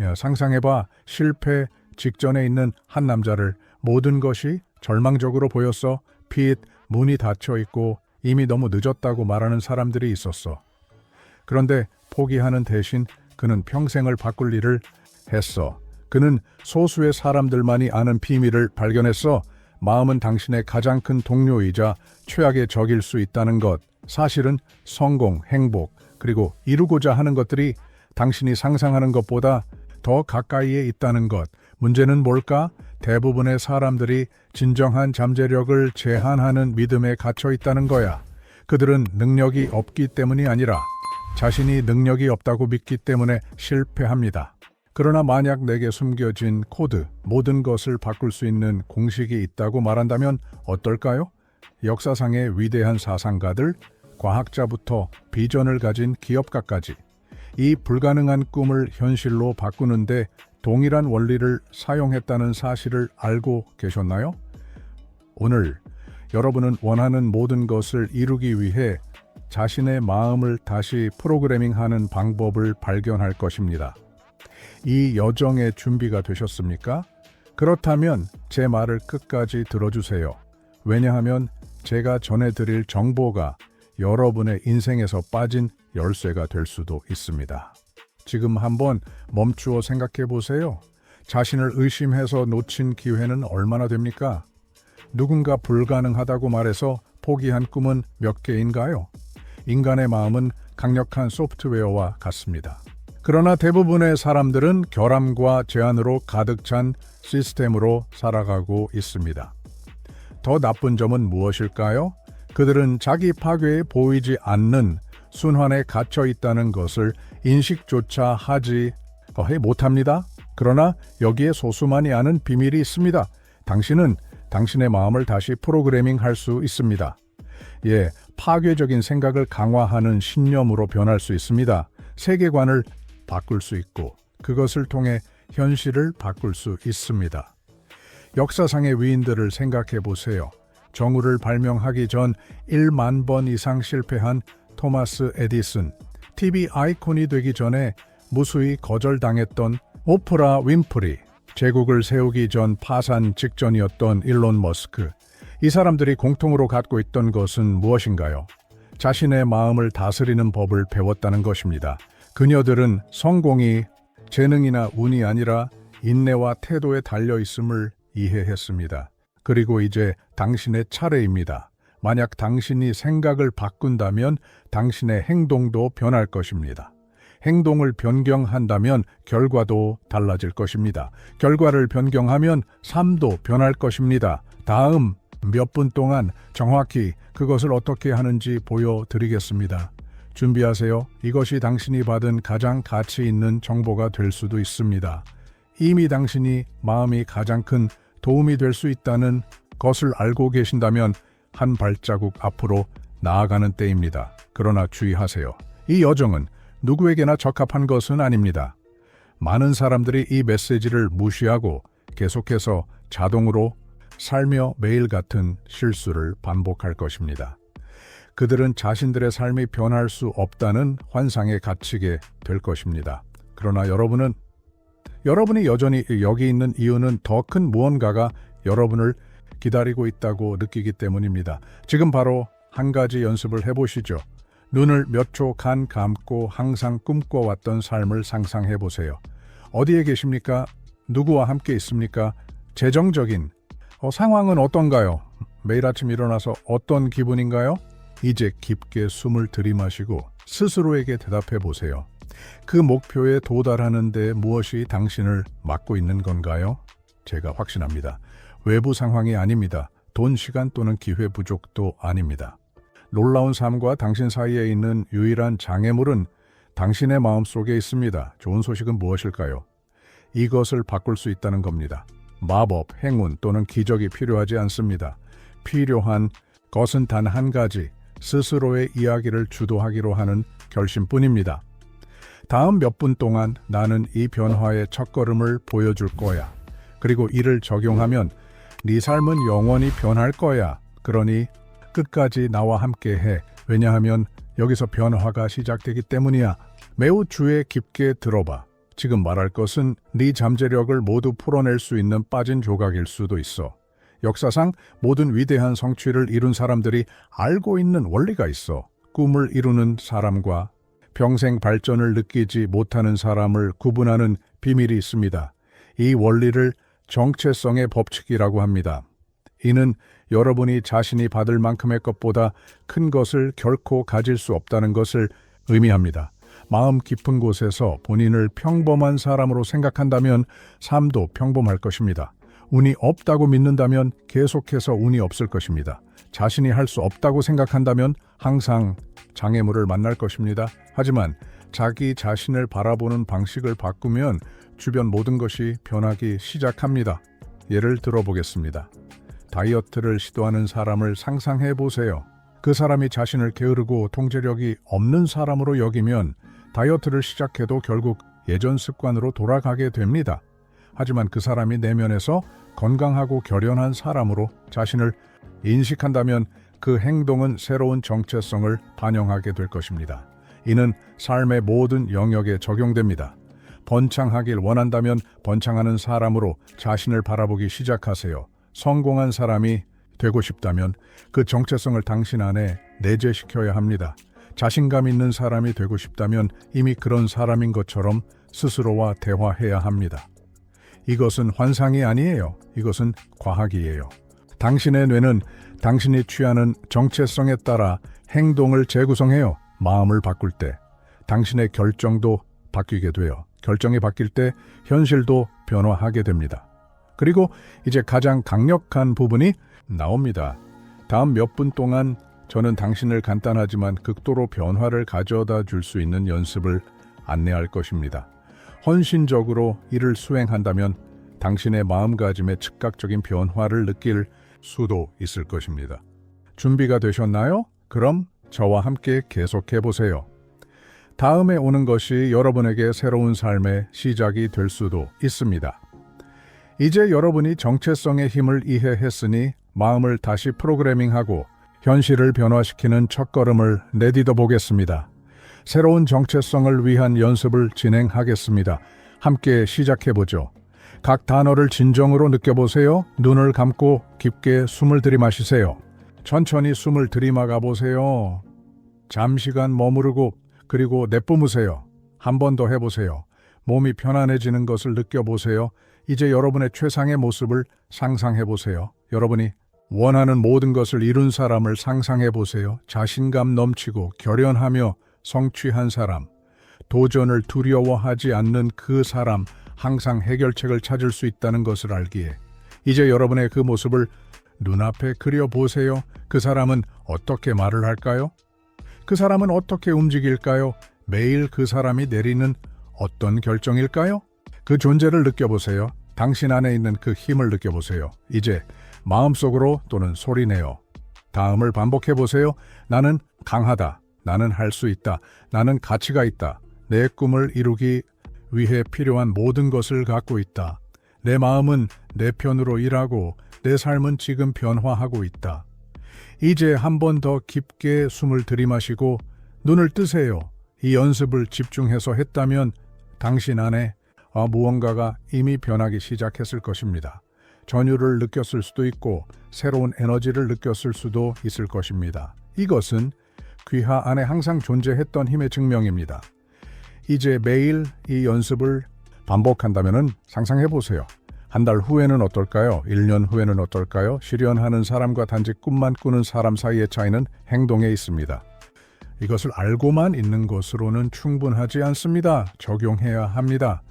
야, 상상해봐. 실패 직전에 있는 한 남자를 모든 것이 절망적으로 보였어. 핏, 문이 닫혀 있고 이미 너무 늦었다고 말하는 사람들이 있었어. 그런데 포기하는 대신 그는 평생을 바꿀 일을 했어. 그는 소수의 사람들만이 아는 비밀을 발견했어. 마음은 당신의 가장 큰 동료이자 최악의 적일 수 있다는 것. 사실은 성공, 행복, 그리고 이루고자 하는 것들이 당신이 상상하는 것보다 더 가까이에 있다는 것. 문제는 뭘까? 대부분의 사람들이 진정한 잠재력을 제한하는 믿음에 갇혀 있다는 거야. 그들은 능력이 없기 때문이 아니라 자신이 능력이 없다고 믿기 때문에 실패합니다. 그러나 만약 내게 숨겨진 코드, 모든 것을 바꿀 수 있는 공식이 있다고 말한다면 어떨까요? 역사상의 위대한 사상가들, 과학자부터 비전을 가진 기업가까지 이 불가능한 꿈을 현실로 바꾸는데 동일한 원리를 사용했다는 사실을 알고 계셨나요? 오늘 여러분은 원하는 모든 것을 이루기 위해 자신의 마음을 다시 프로그래밍하는 방법을 발견할 것입니다. 이 여정의 준비가 되셨습니까? 그렇다면 제 말을 끝까지 들어주세요. 왜냐하면 제가 전해드릴 정보가 여러분의 인생에서 빠진 열쇠가 될 수도 있습니다. 지금 한번 멈추어 생각해 보세요. 자신을 의심해서 놓친 기회는 얼마나 됩니까? 누군가 불가능하다고 말해서 포기한 꿈은 몇 개인가요? 인간의 마음은 강력한 소프트웨어와 같습니다. 그러나 대부분의 사람들은 결함과 제한으로 가득 찬 시스템으로 살아가고 있습니다. 더 나쁜 점은 무엇일까요? 그들은 자기 파괴에 보이지 않는 순환에 갇혀 있다는 것을 인식조차 하지 해 못합니다. 그러나 여기에 소수만이 아는 비밀이 있습니다. 당신은 당신의 마음을 다시 프로그래밍 할 수 있습니다. 예, 파괴적인 생각을 강화하는 신념으로 변할 수 있습니다. 세계관을 바꿀 수 있고 그것을 통해 현실을 바꿀 수 있습니다. 역사상의 위인들을 생각해 보세요. 정우를 발명하기 전 1만 번 이상 실패한 토마스 에디슨, TV 아이콘이 되기 전에 무수히 거절당했던 오프라 윈프리, 제국을 세우기 전 파산 직전이었던 일론 머스크. 이 사람들이 공통으로 갖고 있던 것은 무엇인가요? 자신의 마음을 다스리는 법을 배웠다는 것입니다. 그녀들은 성공이 재능이나 운이 아니라 인내와 태도에 달려 있음을 이해했습니다. 그리고 이제 당신의 차례입니다. 만약 당신이 생각을 바꾼다면 당신의 행동도 변할 것입니다. 행동을 변경한다면 결과도 달라질 것입니다. 결과를 변경하면 삶도 변할 것입니다. 다음 몇 분 동안 정확히 그것을 어떻게 하는지 보여드리겠습니다. 준비하세요. 이것이 당신이 받은 가장 가치 있는 정보가 될 수도 있습니다. 이미 당신이 마음이 가장 큰 도움이 될 수 있다는 것을 알고 계신다면 한 발자국 앞으로 나아가는 때입니다. 그러나 주의하세요. 이 여정은 누구에게나 적합한 것은 아닙니다. 많은 사람들이 이 메시지를 무시하고 계속해서 자동으로 살며 매일 같은 실수를 반복할 것입니다. 그들은 자신들의 삶이 변할 수 없다는 환상에 갇히게 될 것입니다. 그러나 여러분은 여러분이 여전히 여기 있는 이유는 더 큰 무언가가 여러분을 기다리고 있다고 느끼기 때문입니다. 지금 바로 한 가지 연습을 해보시죠. 눈을 몇 초 간 감고 항상 꿈꿔왔던 삶을 상상해 보세요. 어디에 계십니까? 누구와 함께 있습니까? 재정적인 어, 상황은 어떤가요? 매일 아침 일어나서 어떤 기분인가요? 이제 깊게 숨을 들이마시고 스스로에게 대답해 보세요. 그 목표에 도달하는 데 무엇이 당신을 막고 있는 건가요? 제가 확신합니다. 외부 상황이 아닙니다. 돈, 시간 또는 기회 부족도 아닙니다. 놀라운 삶과 당신 사이에 있는 유일한 장애물은 당신의 마음 속에 있습니다. 좋은 소식은 무엇일까요? 이것을 바꿀 수 있다는 겁니다. 마법, 행운 또는 기적이 필요하지 않습니다. 필요한 것은 단 한 가지, 스스로의 이야기를 주도하기로 하는 결심뿐입니다. 다음 몇 분 동안 나는 이 변화의 첫걸음을 보여줄 거야. 그리고 이를 적용하면 네 삶은 영원히 변할 거야. 그러니 끝까지 나와 함께 해. 왜냐하면 여기서 변화가 시작되기 때문이야. 매우 주의 깊게 들어봐. 지금 말할 것은 네 잠재력을 모두 풀어낼 수 있는 빠진 조각일 수도 있어. 역사상 모든 위대한 성취를 이룬 사람들이 알고 있는 원리가 있어. 꿈을 이루는 사람과 평생 발전을 느끼지 못하는 사람을 구분하는 비밀이 있습니다. 이 원리를 정체성의 법칙이라고 합니다. 이는 여러분이 자신이 받을 만큼의 것보다 큰 것을 결코 가질 수 없다는 것을 의미합니다. 마음 깊은 곳에서 본인을 평범한 사람으로 생각한다면 삶도 평범할 것입니다. 운이 없다고 믿는다면 계속해서 운이 없을 것입니다. 자신이 할 수 없다고 생각한다면 항상 장애물을 만날 것입니다. 하지만 자기 자신을 바라보는 방식을 바꾸면 주변 모든 것이 변하기 시작합니다. 예를 들어보겠습니다. 다이어트를 시도하는 사람을 상상해 보세요. 그 사람이 자신을 게으르고 통제력이 없는 사람으로 여기면 다이어트를 시작해도 결국 예전 습관으로 돌아가게 됩니다. 하지만 그 사람이 내면에서 건강하고 결연한 사람으로 자신을 인식한다면 그 행동은 새로운 정체성을 반영하게 될 것입니다. 이는 삶의 모든 영역에 적용됩니다. 번창하길 원한다면 번창하는 사람으로 자신을 바라보기 시작하세요. 성공한 사람이 되고 싶다면 그 정체성을 당신 안에 내재시켜야 합니다. 자신감 있는 사람이 되고 싶다면 이미 그런 사람인 것처럼 스스로와 대화해야 합니다. 이것은 환상이 아니에요. 이것은 과학이에요. 당신의 뇌는 당신이 취하는 정체성에 따라 행동을 재구성해요. 마음을 바꿀 때 당신의 결정도 바뀌게 돼요. 결정이 바뀔 때 현실도 변화하게 됩니다. 그리고 이제 가장 강력한 부분이 나옵니다. 다음 몇 분 동안 저는 당신을 간단하지만 극도로 변화를 가져다 줄 수 있는 연습을 안내할 것입니다. 헌신적으로 이를 수행한다면 당신의 마음가짐의 즉각적인 변화를 느낄 수도 있을 것입니다. 준비가 되셨나요? 그럼 저와 함께 계속해 보세요. 다음에 오는 것이 여러분에게 새로운 삶의 시작이 될 수도 있습니다. 이제 여러분이 정체성의 힘을 이해했으니 마음을 다시 프로그래밍하고 현실을 변화시키는 첫걸음을 내디뎌 보겠습니다. 새로운 정체성을 위한 연습을 진행하겠습니다. 함께 시작해 보죠. 각 단어를 진정으로 느껴보세요. 눈을 감고 깊게 숨을 들이마시세요. 천천히 숨을 들이마가 보세요. 잠시간 머무르고 그리고 내뿜으세요. 한 번 더 해보세요. 몸이 편안해지는 것을 느껴보세요. 이제 여러분의 최상의 모습을 상상해 보세요. 여러분이 원하는 모든 것을 이룬 사람을 상상해 보세요. 자신감 넘치고 결연하며 성취한 사람, 도전을 두려워하지 않는 그 사람, 항상 해결책을 찾을 수 있다는 것을 알기에 이제 여러분의 그 모습을 눈앞에 그려 보세요. 그 사람은 어떻게 말을 할까요? 그 사람은 어떻게 움직일까요? 매일 그 사람이 내리는 어떤 결정일까요? 그 존재를 느껴보세요. 당신 안에 있는 그 힘을 느껴보세요. 이제 마음속으로 또는 소리내어 다음을 반복해 보세요. 나는 강하다. 나는 할 수 있다. 나는 가치가 있다. 내 꿈을 이루기 위해 필요한 모든 것을 갖고 있다. 내 마음은 내 편으로 일하고 내 삶은 지금 변화하고 있다. 이제 한 번 더 깊게 숨을 들이마시고 눈을 뜨세요. 이 연습을 집중해서 했다면 당신 안에 아, 무언가가 이미 변하기 시작했을 것입니다. 전율을 느꼈을 수도 있고 새로운 에너지를 느꼈을 수도 있을 것입니다. 이것은 귀하 안에 항상 존재했던 힘의 증명입니다. 이제 매일 이 연습을 반복한다면 상상해 보세요. 한 달 후에는 어떨까요? 1년 후에는 어떨까요? 실현하는 사람과 단지 꿈만 꾸는 사람 사이의 차이는 행동에 있습니다. 이것을 알고만 있는 것으로는 충분하지 않습니다. 적용해야 합니다.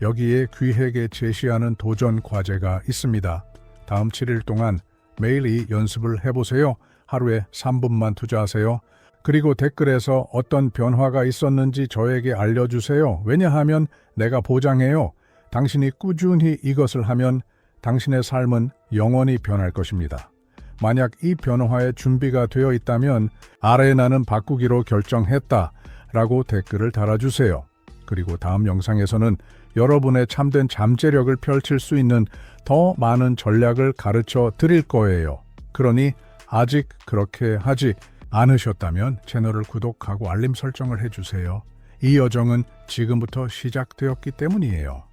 여기에 귀에게 제시하는 도전 과제가 있습니다. 다음 7일 동안 매일 이 연습을 해보세요. 하루에 3분만 투자하세요. 그리고 댓글에서 어떤 변화가 있었는지 저에게 알려주세요. 왜냐하면 내가 보장해요. 당신이 꾸준히 이것을 하면 당신의 삶은 영원히 변할 것입니다. 만약 이 변화에 준비가 되어 있다면 아래 나는 바꾸기로 결정했다 라고 댓글을 달아주세요. 그리고 다음 영상에서는 여러분의 참된 잠재력을 펼칠 수 있는 더 많은 전략을 가르쳐 드릴 거예요. 그러니 아직 그렇게 하지 않으셨다면 채널을 구독하고 알림 설정을 해주세요. 이 여정은 지금부터 시작되었기 때문이에요.